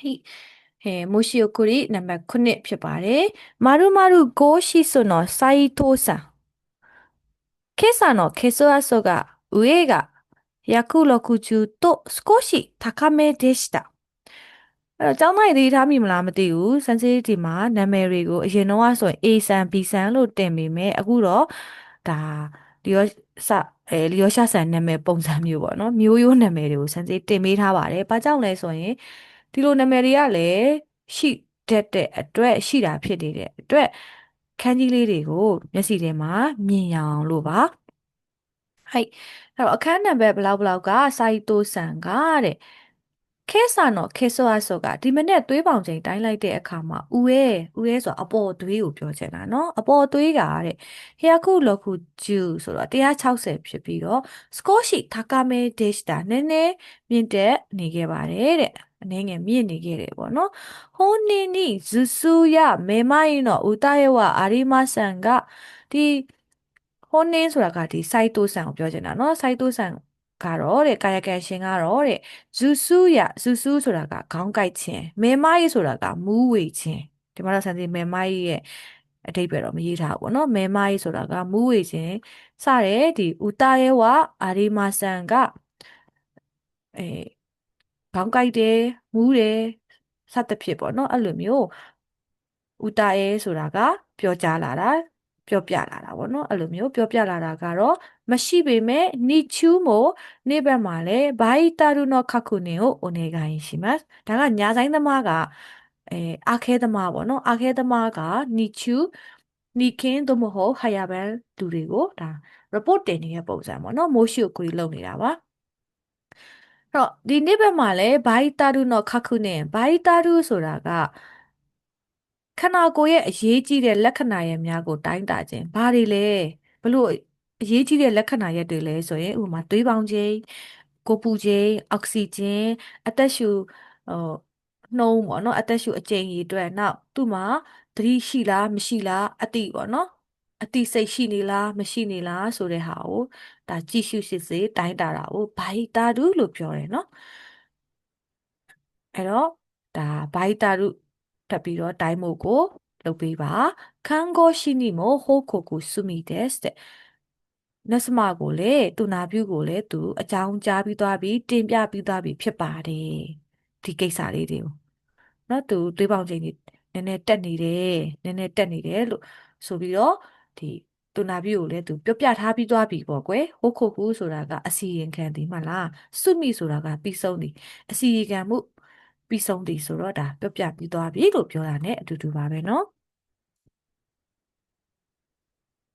ဟိအဲမိုရှိယိုကိုရီနံပါတ်9ဖြစ်ပါတယ်မာရုမာရုゴシソの斉藤さん今朝のケソアソが上が160と少し高めでしたအဲ့တော့ကျောင်းသားတွေထားမိမလားမသိဘူးစန်စီတီမှာနာမည်တွေကိုအရင်တော့ဆိုရင် A ဆန် B ဆန်လို့တင်ပေမဲ့အခုတော့ဒါလျောစအဲလျောရှာဆန်နာမည်ပုံစံမျိုးပေါ့နော်မျိုးရိုးနာမည်တွေကိုစန်စီတင်ပေးထားပါတယ်။ဘာကြောင့်လဲဆိုရင် ဒီလိုနာမည်တွေကလည်းရှိတတ်တဲ့အတွက်ရှိတာဖြစ်နေတဲ့အတွက်ခန်းကြီးလေးတွေကိုမျက်စိထဲမှာမြင်ရအောင်လို့ပါ။ဟိုက်အဲ့တော့အခန်းနံပါတ်ဘလောက်ဘလောက်ကစာရီတိုဆန်ကတဲ့ ခဲဆာနော်ခဲဆောအဆောကဒီမနေ့သွေးပေါင်ချိန်တိုင်းလိုက်တဲ့အခါမှာဥရဲဥရဲဆိုတာအပေါ်သွေးကိုပြောချင်တာနော်အပေါ်သွေးကတဲ့ဟျာခုလောခုဂျူဆိုတော့160ဖြစ်ပြီးတော့စကောရှိတာကာမဲဒေ့တာနည်းနည်းမြင့်တက်နေခဲ့ပါတယ်တဲ့အနေငယ်မြင့်နေခဲ့တယ်ပေါ့နော်ဟိုးနီနီဇူဆူယမေမိုင်းနော်ဥတယဝအာရီမဆန်ကဒီဟိုးနင်းဆိုတာကဒီစိုက်တိုဆန်ကိုပြောချင်တာနော်စိုက်တိုဆန် ကတော့တဲ့ကာယကံရှင်ကတော့တဲ့ဇူဆူရဇူဆူဆိုတာကခေါင်းကိုက်ခြင်းမေမကြီးဆိုတာကမူးဝေခြင်းဒီမှာတော့ဆန်စီမေမကြီးရဲ့အတိတ်ပဲတော့မရေးထားဘူးပေါ့နော်မေမကြီးဆိုတာကမူးဝေခြင်းစတဲ့ဒီဥတာရဲဝအာရီမာဆန်ကအဲခေါင်းကိုက်တယ်မူးတယ်စသဖြင့်ပေါ့နော်အဲ့လိုမျိုးဥတာရဲဆိုတာကပြောကြားလာတာ ပြောပြလာတာပေါ့နော်အဲ့လိုမျိုးပြောပြလာတာကတော့မရှိပေမဲ့နိချူမိုနေဘက်မှာလည်းဘိုင်တာရုနောခခုနေကိုအိုနေကိုင်းရှိမှာဒါကညာဆိုင်သမားကအဲအာခဲသမားပေါ့နော်အာခဲသမားကနိချူနီကင်းတို့မဟုတ်ဟာယာဘန်သူတွေကိုဒါ report တင်နေတဲ့ပုံစံပေါ့နော်မိုးရှိကိုကိုကြီးလုပ်နေတာပါအဲ့တော့ဒီနေ့ဘက်မှာလဲဘိုင်တာရုနောခခုနေဘိုင်တာရုဆိုတာက ခန္ဓာကိုယ်ရဲ့အရေးကြီးတဲ့လက္ခဏာရဲ့များကိုတိုင်းတာခြင်းဘာတွေလဲဘလို့အရေးကြီးတဲ့လက္ခဏာရက်တွေလဲဆိုရင်ဥပမာသွေးပေါင်ခြင်းကိုပူခြင်းအောက်ဆီဂျင်အသက်ရှူဟိုနှုံးပေါ့နော်အသက်ရှူအကြိမ်ကြီးအတွက်နောက်သူ့မှာသတိရှိလားမရှိလားအတိပေါ့နော်အတိစိတ်ရှိနေလားမရှိနေလားဆိုတဲ့ဟာကိုဒါကြည့်ရှုစစ်စေတိုင်းတာတာကိုဘိုင်တာဒုလို့ပြောတယ်နော်အဲ့တော့ဒါဘိုင်တာဒု ထပ်ပြီးတော့တိုင်းမို့ကိုလုပ်ပေးပါခန်းကိုရှိနိမို့ဟိုးကိုကိုစုမိတဲ့တဲ့နတ်စမကိုလေသူနာပြုကိုလေသူအကြောင်းကြားပြီးသွားပြီးတင်ပြပြီးသွားပြီးဖြစ်ပါတယ်ဒီကိစ္စလေးတွေကိုနော်သူတွေးပေါင်ချိန်ကြီးနည်းနည်းတက်နေတယ်နည်းနည်းတက်နေတယ်လို့ဆိုပြီးတော့ဒီသူနာပြုကိုလည်းသူပြောပြထားပြီးသွားပြီပေါ့ကွယ်ဟိုခုခုဆိုတာကအစီရင်ခံဒီမလားစွမိဆိုတာကပြီးဆုံးသည်အစီရင်ခံမှု ပြီးဆုံးသည်ဆိုတော့ဒါပြောပြပြီးသွားပြီလို့ပြောတာ ਨੇ အတူတူပါပဲเนาะ